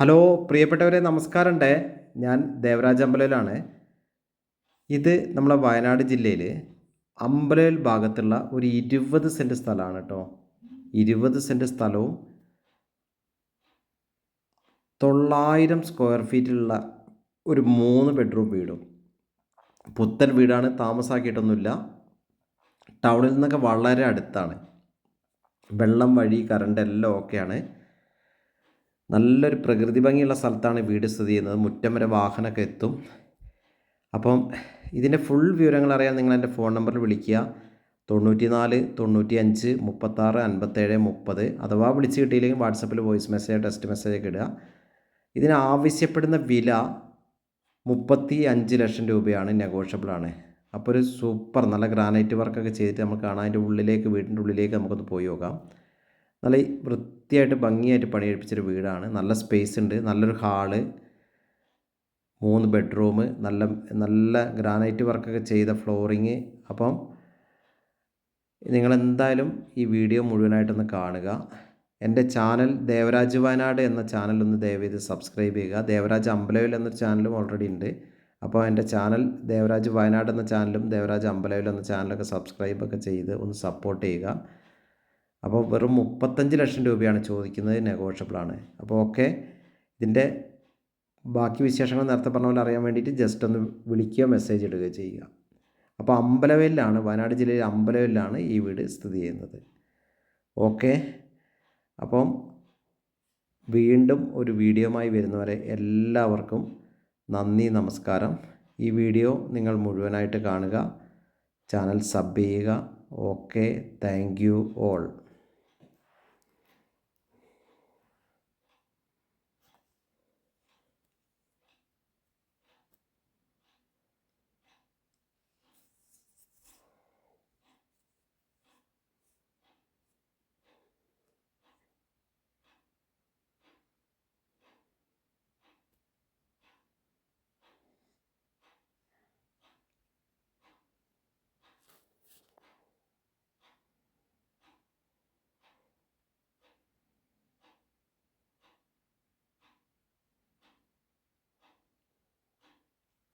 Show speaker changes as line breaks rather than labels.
Hello പ്രിയപ്പെട്ടവരെ നമസ്കാരമുണ്ടേ. ഞാൻ ദേവരാജ് അമ്പലയിലാണ് ഇത് നമ്മളെ വയനാട് ജില്ലയിൽ അമ്പലയിൽ ഭാഗത്തുള്ള ഒരു ഇരുപത് സെന്റ് സ്ഥലമാണ് കേട്ടോ. ഇരുപത് സെന്റ് സ്ഥലവും തൊള്ളായിരം സ്ക്വയർ ഫീറ്റിലുള്ള ഒരു മൂന്ന് ബെഡ്റൂം വീടും. പുത്തൻ വീടാണ് താമസാക്കിയിട്ടൊന്നുമില്ല. ടൗണിൽ നിന്നൊക്കെ വളരെ അടുത്താണ്. വെള്ളം വഴി കറണ്ട് എല്ലാം ഓക്കെയാണ്. നല്ലൊരു പ്രകൃതി ഭംഗിയുള്ള സ്ഥലത്താണ് വീട് സ്ഥിതി ചെയ്യുന്നത്. മുറ്റം വരെ വാഹനമൊക്കെ എത്തും. അപ്പം ഇതിന്റെ ഫുൾ വിവരങ്ങൾ അറിയാൻ നിങ്ങൾ എന്റെ ഫോൺ നമ്പറിൽ വിളിക്കുക. തൊണ്ണൂറ്റി നാല് തൊണ്ണൂറ്റി അഞ്ച് മുപ്പത്താറ് അൻപത്തേഴ് മുപ്പത് അഥവാ വിളിച്ച് കിട്ടിയില്ലെങ്കിൽ വാട്സപ്പിൽ വോയിസ് മെസ്സേജ് ടെക്സ്റ്റ് മെസ്സേജ് ഒക്കെ ഇടുക. ഇതിന് ആവശ്യപ്പെടുന്ന വില മുപ്പത്തി അഞ്ച് ലക്ഷം രൂപയാണ് നെഗോഷ്യബിളാണ് അപ്പോൾ ഒരു സൂപ്പർ നല്ല ഗ്രാനൈറ്റ് വർക്കൊക്കെ ചെയ്തിട്ട് നമുക്ക് കാണാം. അതിന്റെ ഉള്ളിലേക്ക് വീടിന്റെ ഉള്ളിലേക്ക് നമുക്കൊന്ന് പോയി നോക്കാം. നല്ല വൃത്തിയായിട്ട് ഭംഗിയായിട്ട് പണിയെടുപ്പിച്ചൊരു വീടാണ്. നല്ല സ്പേസ് ഉണ്ട്. നല്ലൊരു ഹാൾ മൂന്ന് ബെഡ്റൂം നല്ല നല്ല ഗ്രാനൈറ്റ് വർക്കൊക്കെ ചെയ്ത ഫ്ലോറിങ് അപ്പം നിങ്ങളെന്തായാലും ഈ വീഡിയോ മുഴുവനായിട്ടൊന്ന് കാണുക. എന്റെ ചാനൽ ദേവരാജ് വയനാട് എന്ന ചാനൽ ഒന്ന് ദയവേത് സബ്സ്ക്രൈബ് ചെയ്യുക. ദേവരാജ് അമ്പലവിൽ എന്നൊരു ചാനലും ഓൾറെഡി ഉണ്ട്. അപ്പോൾ എന്റെ ചാനൽ ദേവരാജ് വയനാട് എന്ന ചാനലും ദേവരാജ് അമ്പലവിൽ എന്ന ചാനലൊക്കെ സബ്സ്ക്രൈബൊക്കെ ചെയ്ത് ഒന്ന് സപ്പോർട്ട് ചെയ്യുക. അപ്പോൾ വെറും മുപ്പത്തഞ്ച് ലക്ഷം രൂപയാണ് ചോദിക്കുന്നത് നെഗോഷ്യബിളാണ്. അപ്പോൾ ഓക്കെ ഇതിന്റെ ബാക്കി വിശേഷങ്ങൾ നേരത്തെ പറഞ്ഞ പോലെ അറിയാൻ വേണ്ടിയിട്ട് ജസ്റ്റ് ഒന്ന് വിളിക്കുക മെസ്സേജ് ഇടുക ചെയ്യുക. അപ്പോൾ അമ്പലവയിലാണ് വയനാട് ജില്ലയിൽ അമ്പലവയിലാണ് ഈ വീട് സ്ഥിതി ചെയ്യുന്നത്. ഓക്കെ അപ്പം വീണ്ടും ഒരു വീഡിയോയുമായി വരുന്നവരെ എല്ലാവർക്കും നന്ദി നമസ്കാരം. ഈ വീഡിയോ നിങ്ങൾ മുഴുവനായിട്ട് കാണുക ചാനൽ സബ് ചെയ്യുക. Okay thank you all.